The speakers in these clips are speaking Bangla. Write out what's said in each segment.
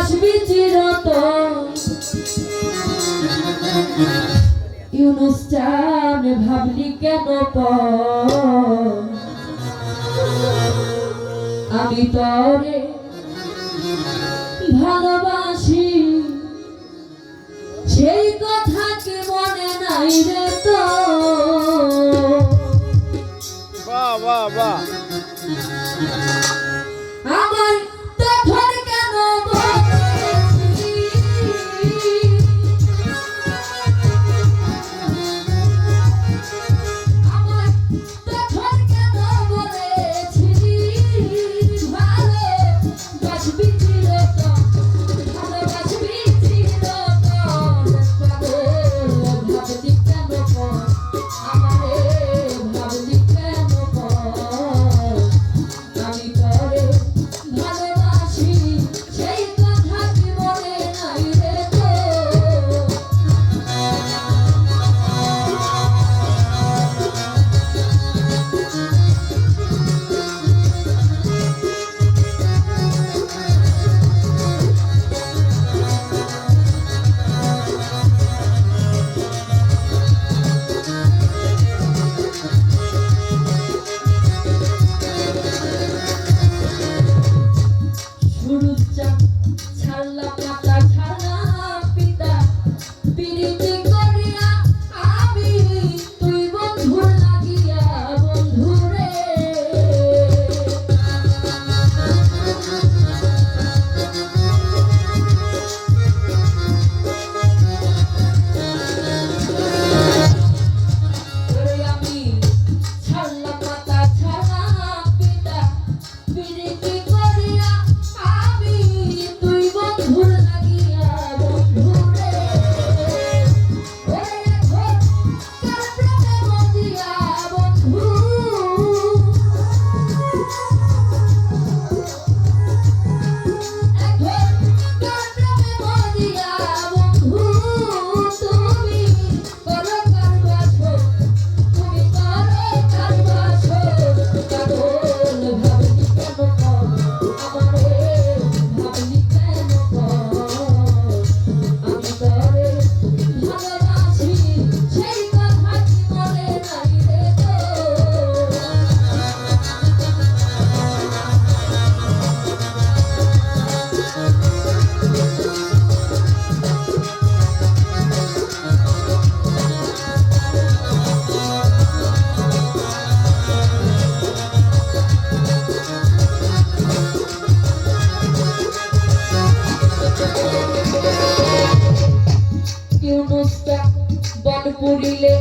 ভাসবি চিরত ইউনুস চান ভাবলি কেন আমি তরে ভালোবাসি। সেই কথা কি মনে নাই রে তো বাহ বাহ বাহ। முடிலே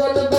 todos los